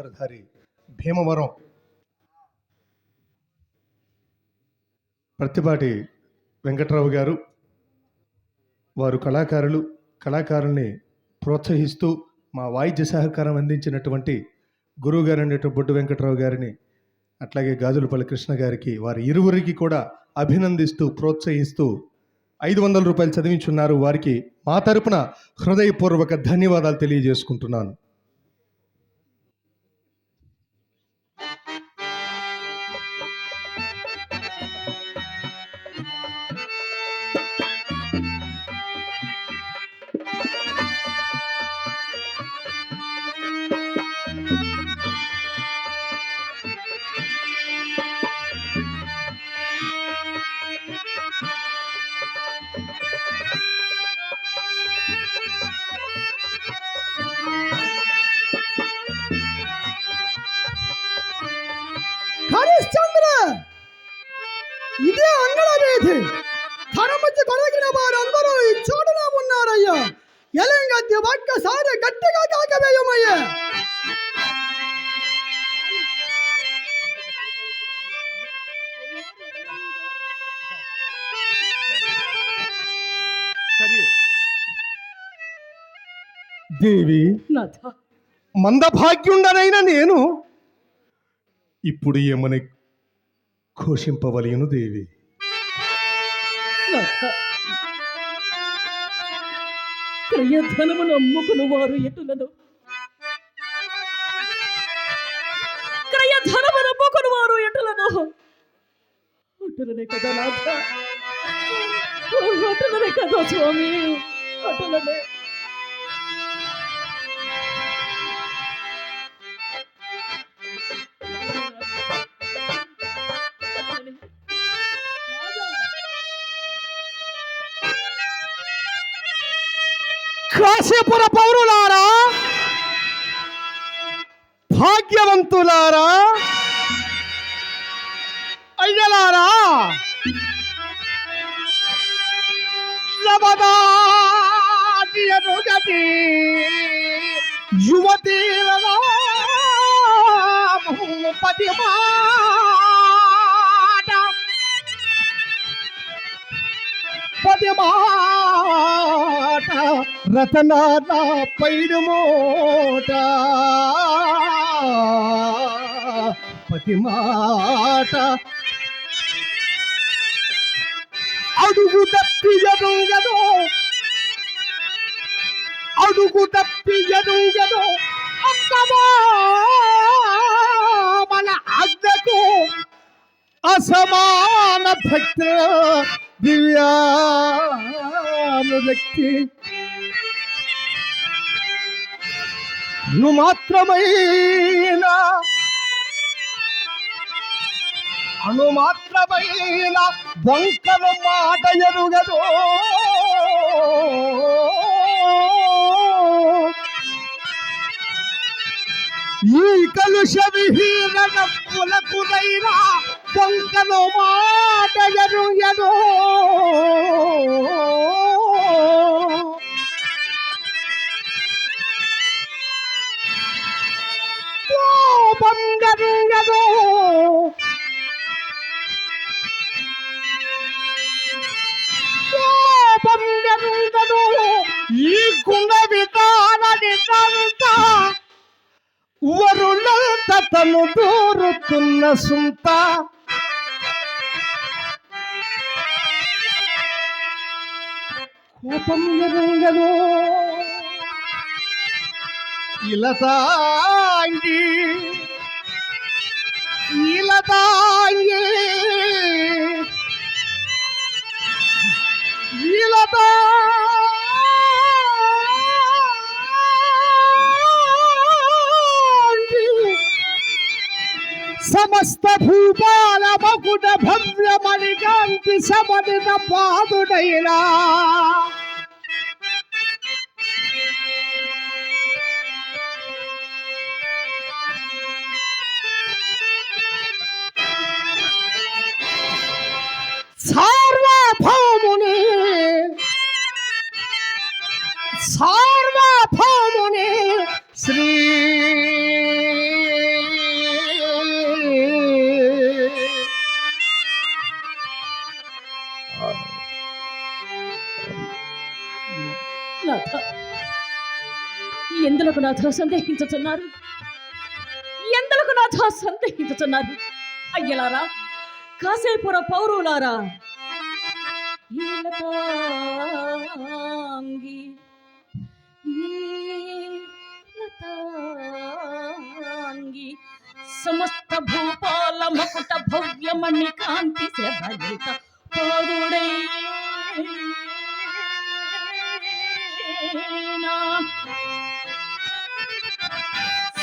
పాత్రధారి భీమవరం ప్రతిపాటి వెంకట్రావు గారు వారు కళాకారులు కళాకారుల్ని ప్రోత్సహిస్తూ మా వాయిద్య సహకారం అందించినటువంటి గురువు గారు అనేటువంటి బొడ్డు వెంకట్రావు గారిని అట్లాగే గాజులపల్లి కృష్ణ గారికి వారి ఇరువురికి కూడా అభినందిస్తూ ప్రోత్సహిస్తూ ఐదు వందల రూపాయలు చదివించున్నారు. వారికి మా తరపున హృదయపూర్వక ధన్యవాదాలు తెలియజేసుకుంటున్నాను. హరిశ్చంద్ర ఇదే అంగళ వీధి ధనమతి కొరగిన వారందరూ ఈ చోటున ఉన్నారయ్యా. ఎలంగద్ది ఒక్కసారి గట్టిగా కాకవేయమయ్యా. దేవి నాథ. మందభాగ్యుండనైన నేను ఇప్పుడు ఏమని ఘోషింపవలయను దేవి? నాథ క్రయధనమును అమ్ముకుని వారు ఎటులను? క్రయధనమును అమ్ముకుని వారు ఎటులను? అటులనే కదా నాథ. అటులనే కదా స్వామి. అటులనే. భాగ్యవంతులారా అయ్యలారా! నవదాటి యువతీలరా పది మాట. పది మాట. రతనాల పైడు మోట. పతి మాట అడుగు తప్పి ఎదుగదు అడుగు తప్పి ఎదుగదు మన అద్దకు అసమాన భక్త దివ్యానురక్తి నువ్వు మాత్రమైనా అను మాత్రమైన వంకల మాట ఎరుగదు. ఈ కలుష విహీన కులకులైనా వంకల మాట ఎరుగదు. వరులంత తను దూరుతున్న సుంత కోపం ఎరుగదు ఇలతాంగి ఇలతాంగి ఇలతాంగి సమస్త భూపాల మకుట భవ్యమణి కాంతి సమనిత పాదుడైనా. సార్వభౌముని ఎంతలకు నాతో సందేహించుతున్నారు? ఎంతలకు నాతో సందేహించుతున్నారు? అయ్యలారా కాసేపుర పౌరులారా ఈలతాంగి ఈలతాంగి సమస్త భూపాల మకుట భవ్యమణి కాంతి శబలిత పాదుడై నా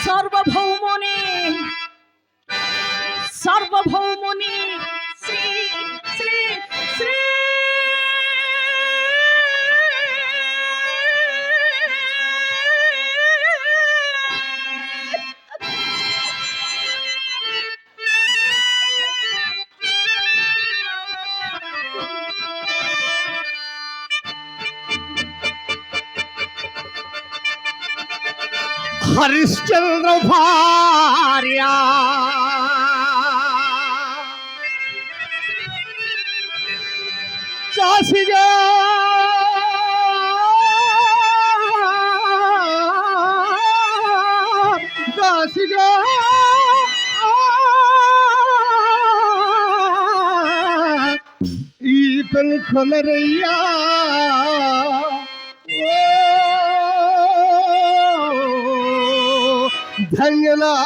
సార్వభౌముని శ్రీ హరిశ్చంద్ర భార్య. కాశీగా. కాశీగా. ఈ పెను కొనరయ్యా ధన్యలారా.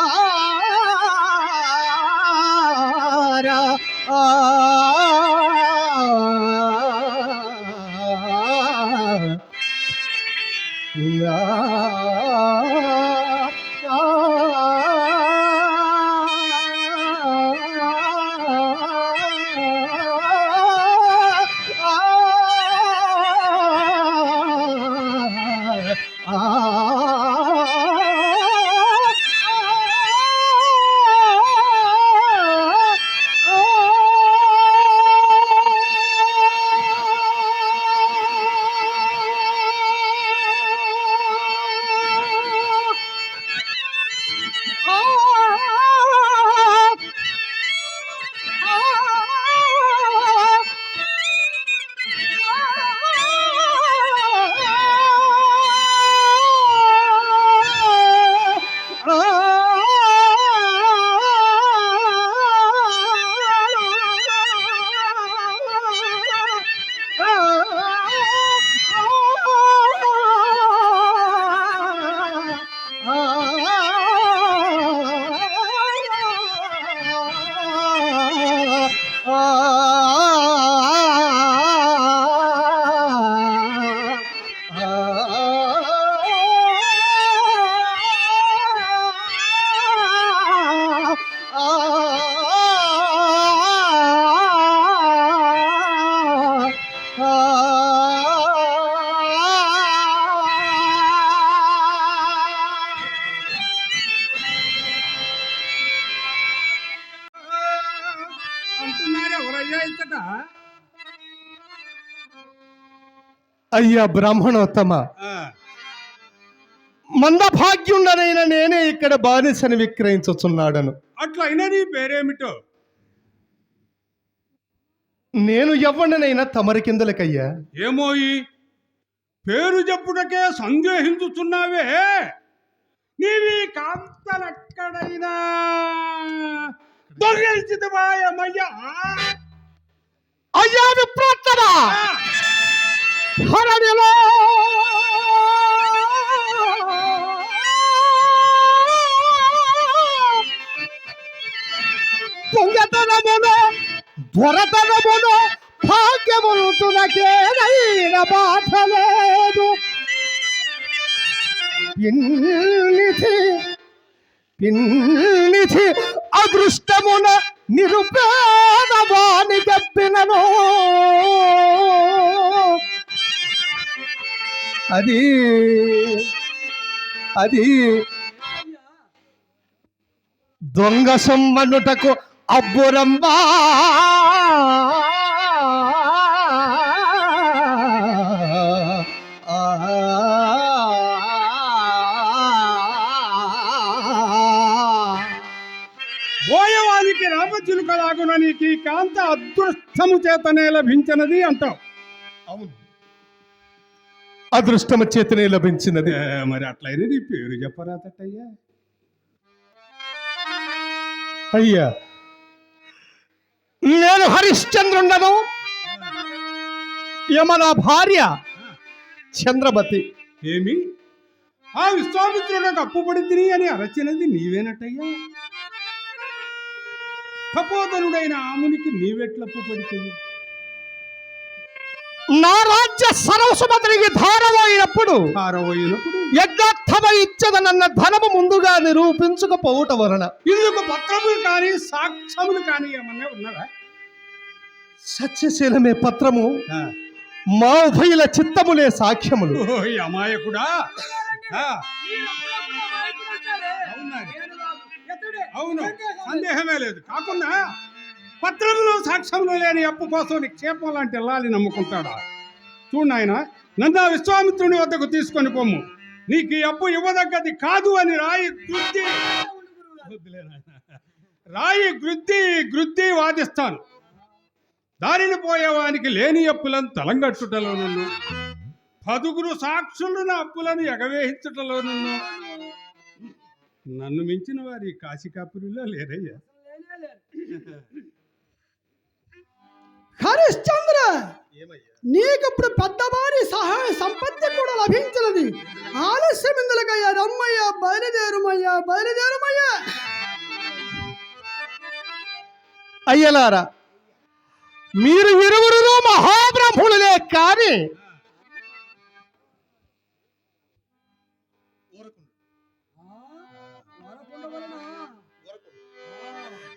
అంటున్నారు ఎవరయ్యా ఇచ్చట అయ్యా బ్రాహ్మణోత్తమ. మందభాగ్యుండనైన నేనే ఇక్కడ బానిసని విక్రయించుచున్నాడను. అట్లా అయినా నీ పేరేమిటో? నేను ఎవ్వడనైనా తమరి కిందలకయ్యా? ఏమోయి పేరు చెప్పుటకే సందేహించుచున్నావే. నీవి కాంతలెక్కడైనా. దొంగిలించిదమాయమయ్యా అయ్యా విప్రోత్తమ హరణిలో పొంగతనములో దొరతనములో భాగ్యములుతునకేనైన బాధ లేదు. పిన్నిధి పిన్నిధి అదృష్టమున నిరుపేదవాని చెప్పినను. అది అది దొంగ సొమ్మనుటకు అబ్బురంబా నీకు ఈ కాంత అదృష్టము చేతనే లభించినది అంటావు. అవును. అదృష్టము చేతనే లభించినది. మరి అట్లయినా నీ పేరు చెప్పరాదటయ్యా అయ్యా నేను హరిశ్చంద్రుండను. యమన భార్య చంద్రమతి. ఏమి? ఆ విశ్వామిత్రులకు అప్పుపడి తిని అని అరచినది నీవేనటయ్యా కపోతనుడైన ఆమునికి నీవెట్లప్పు పడితివి నా రాజ్య సరస్వతికి ధారమైనప్పుడు ఇచ్చదనన్న ధనము ముందుగా నిరూపించకపోవట వలన. ఇందుకు పత్రములు కానీ సాక్ష్యములు కానీ ఏమన్నా ఉన్నవా సత్యశీలమే పత్రము ఆ. మా ఉభయుల చిత్తములే సాక్ష్యములు. ఓయ్ అమాయకుడా. అవును సందేహమే లేదు. కాకుండా పత్రములు సాక్ష్యములు లేని అప్పు కోసం నిక్షేపం లాంటి ఎల్లాలి నమ్ముకుంటాడా? చూడు నాయన ఆ విశ్వామిత్రుని వద్దకు తీసుకొని పొమ్ము. నీకు ఈ అప్పు ఇవ్వదగ్గది కాదు అని రాయి గుద్ది. రాయి గృద్ది గృద్ది వాదిస్తాను. దారిని పోయేవానికి లేని అప్పులను తలంగట్టుటలోను పదుగురు సాక్షులు నా అప్పులను ఎగవేయించుటలోను నన్ను మించిన వారి కాశీకాపురిలో లేరయ్యా. హరిశ్చంద్ర నీకప్పుడు పెద్దవారి సహాయ సంపత్తి కూడా లభించినది ఆలస్యం ఇందులకయ్యా రమ్మయ్యా బయలుదేరుమయ్యా బయలుదేరుమయ్యా. అయ్యలారా మీరు ఇరువురు మహాబ్రహ్ములే కానీ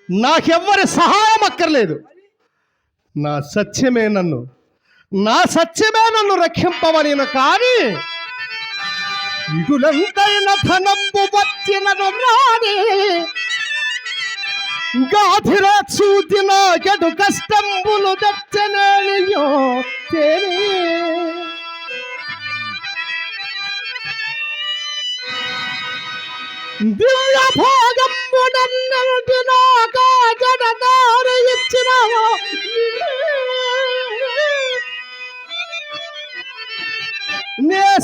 నాకెవ్వరి సహాయం అక్కర్లేదు. నా సత్యమే నన్ను నా సత్యమే నన్ను రక్షింపవలను కానీ ఇటులంతైన ధనంబు వచ్చిన రాని గాధిరా చూచిన గడు కష్టంబులు దచ్చనేయో దివ్య భోగంబునన్నిటి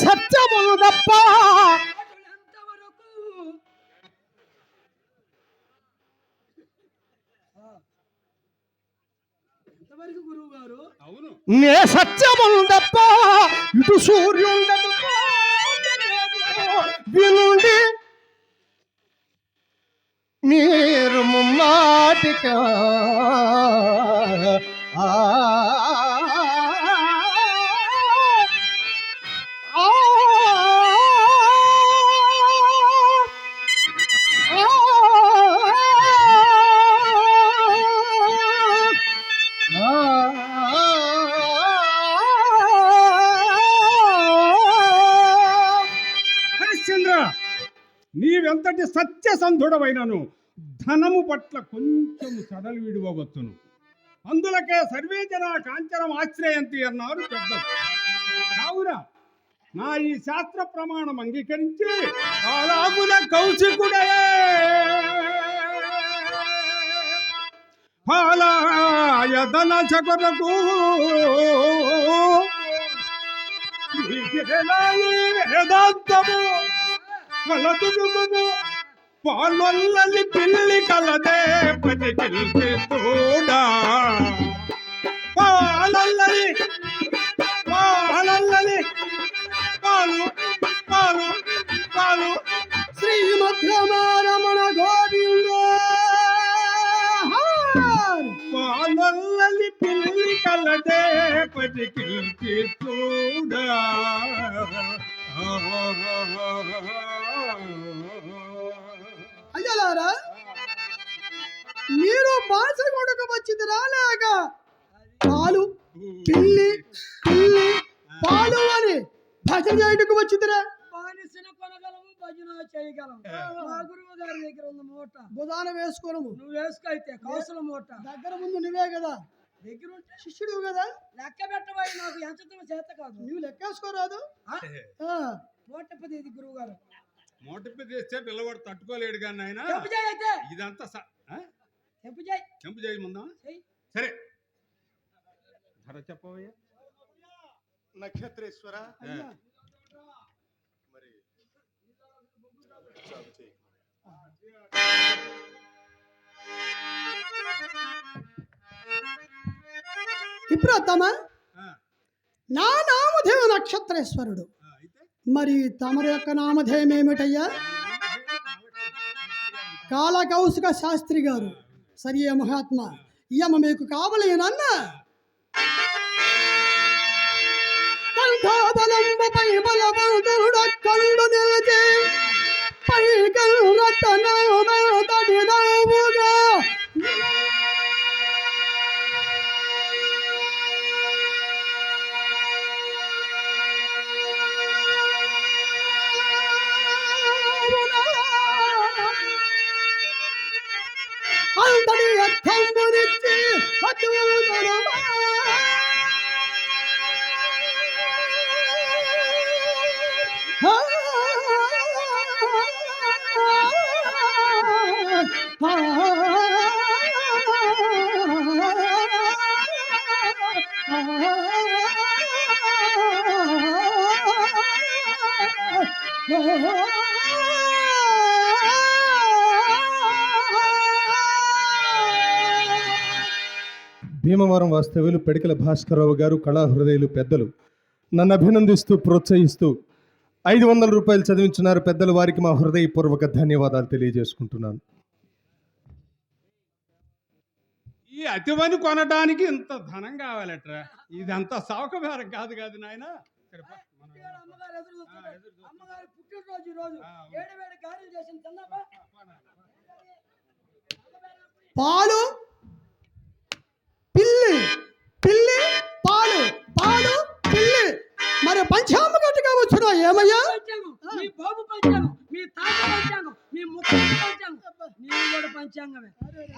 నే సత్యములు తప్ప నే సత్యములు తప్ప ఇటు సూర్యుండదు వినుండి మీరు ముమ్మాటిక ఆ ఆ నీవెంతటి సత్యసంధుడవైనను. ధనము పట్ల కొంచెం సడలు విడివగొచ్చును అందులకే సర్వే జన కాంచనం ఆశ్రయంతి అన్నారు పెద్దలు కావున నా ఈ శాస్త్ర ప్రమాణం అంగీకరించి అలాగుల కౌశికుడే ఫలాయ ధన చకొరకు వేదాంతము. కలదునుము పాలొల్లని పిల్లి కలదే పదికిల్కి తోడా పాలొల్లని పాలొల్లని పాలు పాలు పాలు. శ్రీమద్రమారమణ గోవింద. పాలొల్లని పిల్లి కలదే పదికిల్కి తోడా అయ్యలారా మీరు బాస కొడుకు వచ్చింది రాలేక పాలు పిల్లి పిల్లి పాలు అని భజన చేయటకు వచ్చిందిరా. బానిసన కొనగలము భజన చేయగలము. మా గురువు గారి దగ్గర ఉన్న మూట. బుధాన వేసుకోను నువ్వు వేసుకైతే కౌసల మూట. దగ్గర ముందు నువ్వే కదా. దగ్గర ఉంటే శిష్యుడు కదా. లెక్క పెట్టబోయి నాకు ఎంచడం చేత కాదు. నువ్వు లెక్కేసుకోరాదు. నూట పది గురువు గారు. మోటిపి చేస్తే పిల్లవాడు తట్టుకోలేడు కానీ ఆయన ఇదంతా చెంపు చేయి ముందా? సరే. ధర చెప్పవయ్యా. నక్షత్రేశ్వర. మరి ఇప్పుడు వద్దామా నా నామధేవ నక్షత్రేశ్వరుడు. మరి తమరి యొక్క నామధేయం ఏమిటయ్యా కాలకౌశిక శాస్త్రి గారు. సరియే మహాత్మ ఇయమ మీకు కావలేనన్న? కంఠబలంబపై బలవంతుడొక్కడు నిలిచి పైకల్ రతనమతడిదవుగా అంతటి అద్భుతమా. ఆ భీమవరం వాస్తవ్యులు పెడికల భాస్కరరావు గారు కళాహృదయులు పెద్దలు. నన్ను అభినందిస్తూ ప్రోత్సహిస్తూ ఐదు వందల రూపాయలు చదివించున్నారు పెద్దలు. వారికి మా హృదయపూర్వక ధన్యవాదాలు తెలియజేసుకుంటున్నాను. ఈ అతివని కొనడానికి ఇంత ధనం కావాలట్రా? ఇదంతా సౌక బేరం కాదు కాదు నాయన. అమ్మగారు పుట్టినరోజు రోజు. వేడి గారెలు చేసిన? పాలు పిల్లి పిల్లి పాలు పాలు పిల్లి. మరి పంచామ గట్టిగా వచ్చినా ఏమయ్యా? మీ బాబు పంచాంగం మీ తాత పంచాంగం మీ పంచాంగం. కూడా పంచాంగమే.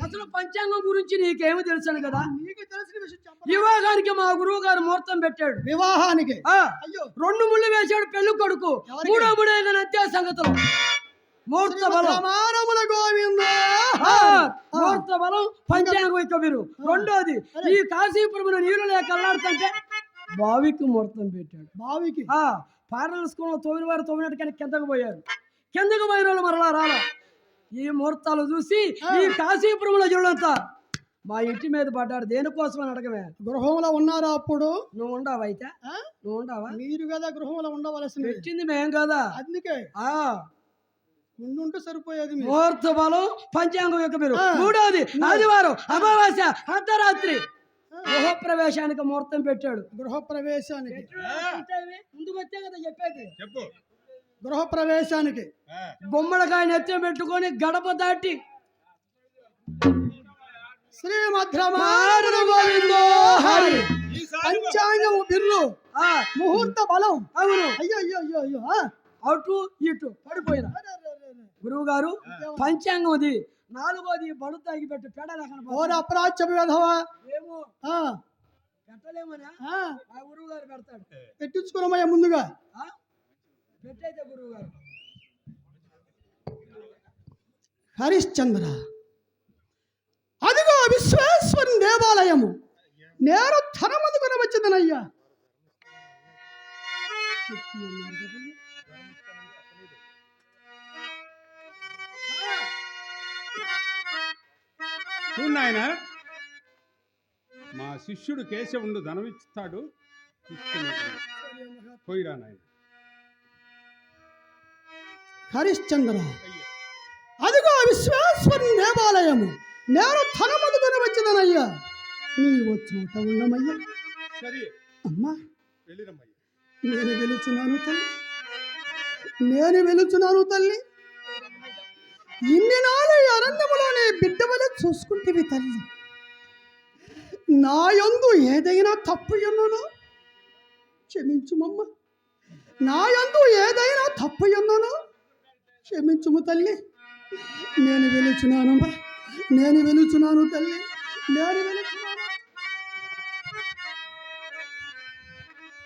అసలు పంచాంగం గురించి నీకేమి తెలుసాను కదా? నీకు తెలిసిన విషయం చెప్ప వివాహానికి మా గురువు గారు ముహూర్తం పెట్టాడు. వివాహానికి? అయ్యో. రెండు ముళ్ళు వేశాడు పెళ్ళి కొడుకు? మూడో ముడే అంతే సంగతులు. ముహూర్త బలం సమానముల గోవింద. ఆ, ముహూర్త బలం పంచాంగం రెండోది ఈ కాశీపురమున నీళ్ళు లేక అల్లాడుతుంటే బావికి ముహూర్తం పెట్టాడు. బావికి? ఆ పాటలు స్కూల్ తొమ్మిది వారు తొమ్మిది కానీ కిందకు పోయారు. కిందకు పోయిన వాళ్ళు మరలా రాలా. ఈ ముహూర్తాలు చూసి ఈ కాశీపురంలో చూడంతా మా ఇంటి మీద పడ్డాడు. దేనికోసం అని అడగమే. గృహంలో ఉన్నారా అప్పుడు? నువ్వు ఉండవా అయితే? ఆ? నువ్వు ఉండవా? మీరు కదా గృహంలో ఉండవలసింది. పెట్టింది మేం కదా. అందుకే. ఉండుంటే సరిపోయేది మీరు. ముహూర్త బలం పంచాంగం యొక్క మీరు. ఆ. మూడవది ఆదివారం అమావాస్య అర్ధరాత్రి. గృహప్రవేశానికి ముహూర్తం పెట్టాడు. గృహ ప్రవేశానికి ముందుకు వచ్చే కదా చెప్పేది. చెప్పు. గృహ ప్రవేశానికి గుమ్మడికాయ నెత్తి పెట్టుకొని గడప దాటి. శ్రీమద్రమారణ గోవిందో హరి. ఈసారి పంచాంగం బిర్రు ఆ. ముహూర్త బలం. అవును. అయ్యో అయ్యో అయ్యో అయ్యో ఆ. అటు ఇటు పడిపోయిన. గురువు గారు పంచాంగం అది నాలుగోది బడు తాగి పెట్టు పెడలేకన ఓర అపరాధ్య విధవా? ఏమో. పెట్టలేమనా? ఆ, గురువు గారు పెడతాడు. పెట్టించుకున్నామయ్యా ముందుగా. ఆ? పెట్టయితే గురువు గారు హరిశ్చంద్ర. అదిగో విశ్వేశ్వరుని దేవాలయము. నేను ధనమందుకుని వచ్చిందనయ్యా చూడు నాయన. మా శిష్యుడు కేశవుండు ధనమిస్తాడు పోయిరా నాయన. హరిశ్చంద్ర అదిగో విశ్వేశ్వరుని దేవాలయము. నేను ధనమందుకుని వచ్చిందనయ్యా నీవు చోట ఉండమయ్యా. సరే. అమ్మా. వెళ్ళిరమ్మయ్య. నేను వెలుచున్నాను తల్లి. నేను వెలుచున్నాను తల్లి. ఇన్ని నాలు ఈ అరణ్యములోనే చూసుకుంటేవి తల్లి. నా యందు ఏదైనా తప్పు ఎన్నోనో? క్షమించుమమ్మ. నా యందు ఏదైనా తప్పు ఎన్నోనో? క్షమించుము తల్లి. నేను వెలుచున్నానమ్మా నేను వెలుచున్నాను తల్లి. నేను వెలుచున్నాను.